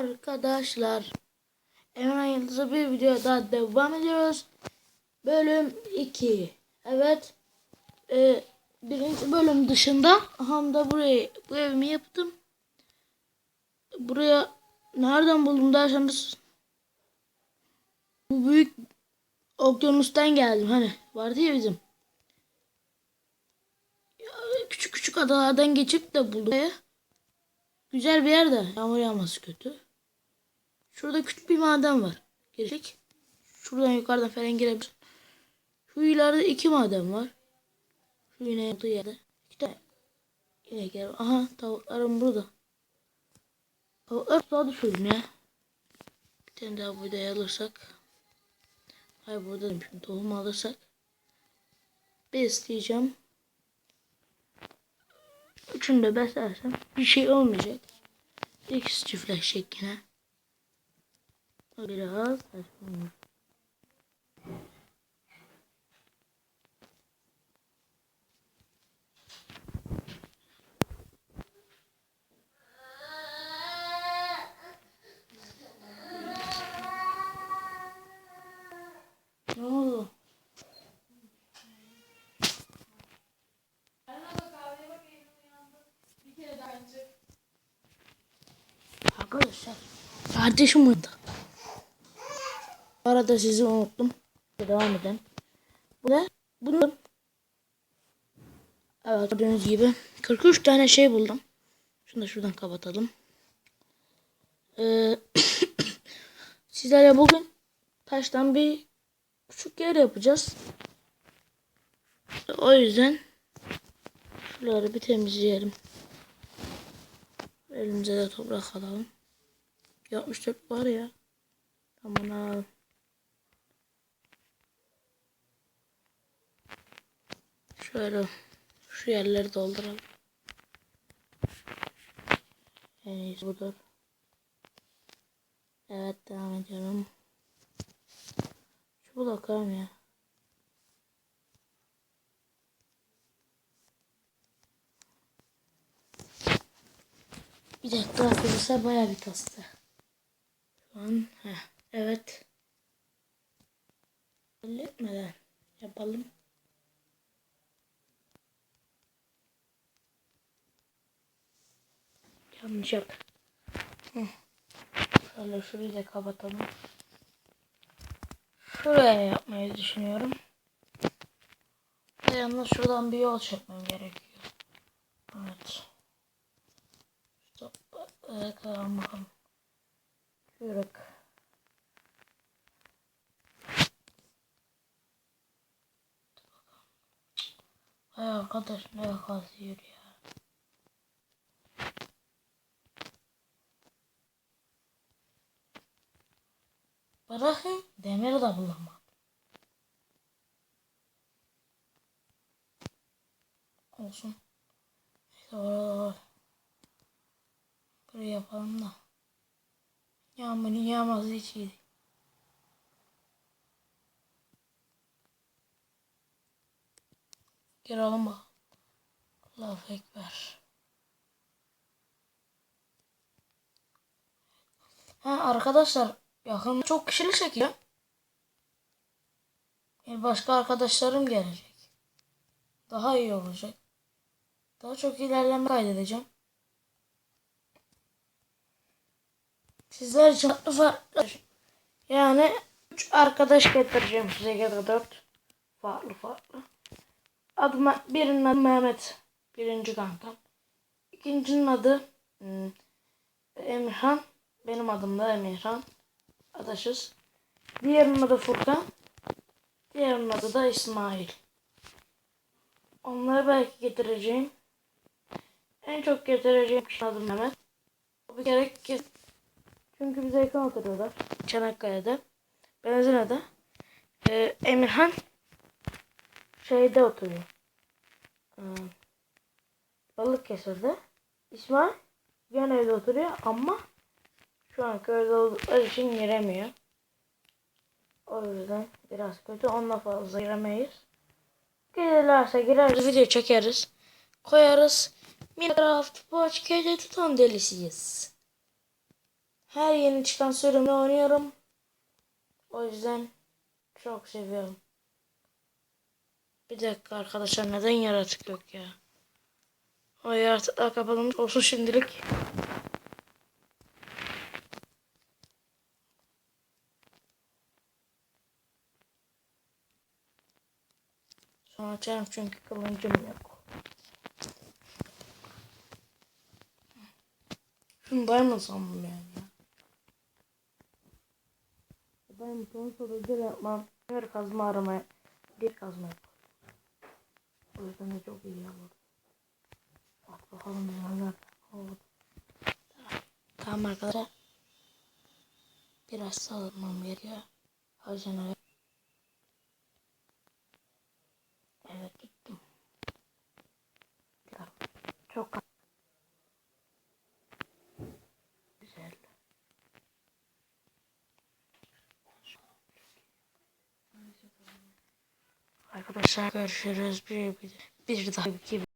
Arkadaşlar Emran Yıldız'a bir video daha devam ediyoruz. Bölüm 2. Evet. Ee, birinci bölüm dışında hem da burayı bu evimi yaptım. Buraya nereden buldum derseniz bu büyük okyanustan geldim hani vardı ya bizim. Ya, küçük küçük adalardan geçip de buldum. Güzel bir yer de yağmur yağması kötü. Şurada küçük bir maden var. Girecek. Şuradan yukarıdan falan girebilirsin. Şu ileride iki maden var. Şu yine yaptığı yerde. İki tane yine gel. Aha tavuklarım burada. Tavuklar daha düşürdüm ya. Bir tane daha buğday alırsak. Hayır burada demişim. Tohum alırsak. Besleyeceğim. Üçünü de beslersem bir şey olmayacak. İkisi çiftleşecek yine. Biraz saçma. Arkadaşlar kardeşim burada. Arada sizi unuttum. Devam edelim. Bu ne? Bunu Evet gördüğünüz gibi 43 tane şey buldum. Şunu da şuradan kapatalım. Ee, sizlerle bugün taştan bir küçük yer yapacağız. O yüzden şuraları bir temizleyelim. Elimize de toprak alalım. 64 var ya. Tamam alalım. Şöyle şu yerleri dolduralım. En iyisi budur. Evet devam ediyorum. Şu bloklarım ya. Bir dakika arkadaşlar bayağı bir kastı. Şu an heh, evet. Halletmeden yapalım. Yap. Heh. Şöyle şurayı da kapatalım. Şuraya yapmayı düşünüyorum. Ve Yalnız şuradan bir yol çekmem gerekiyor. Evet. Stop. Ee, bakalım. Yürük. Ay arkadaş ne kazıyor ya. Bırakın demir de bulamam. Olsun. Neyse orada var. Buraya yapalım da. Yağmurun yağması hiç iyi değil. Girelim bak. Allahu Ekber. Ha arkadaşlar yakın çok kişilik çekiyor. Yani başka arkadaşlarım gelecek. Daha iyi olacak. Daha çok ilerleme kaydedeceğim. Sizler için farklı. Yani 3 arkadaş getireceğim size ya da 4 farklı farklı. Adım birinin adı Mehmet. Birinci kankam. İkincinin adı hmm, Emirhan. Benim adım da Emirhan. Adaşız. Diğerinin adı Furkan. Diğerinin adı da İsmail. Onları belki getireceğim. En çok getireceğim kişinin adı Mehmet. O bir kere ki- çünkü bize yakın oturuyorlar. Çanakkale'de. Benzine'de. Ee, Emirhan şeyde oturuyor. Ee, Balıkesir'de. İsmail yan evde oturuyor ama şu an köyde oldukları için giremiyor. O yüzden biraz kötü. Onunla fazla giremeyiz. Gelirlerse gireriz, video çekeriz. Koyarız. Minecraft Podcast tutan delisiyiz. Her yeni çıkan sürümle oynuyorum. O yüzden çok seviyorum. Bir dakika arkadaşlar neden yaratık yok ya? O yaratıklar kapatılmış olsun şimdilik. Açarım çünkü kılıncım yok. Şunu diamond sandım yani ya. Diamond onu sonra bir yapmam. Bir kazma aramaya. Bir kazma yapalım. O yüzden de çok iyi yapalım. Bak bakalım neler oldu. Tamam arkadaşlar. Biraz salınmam gerekiyor. O yüzden öyle. Evet gittim. Biraz Çok güzel. Arkadaşlar görüşürüz. Bir, bir, bir daha bir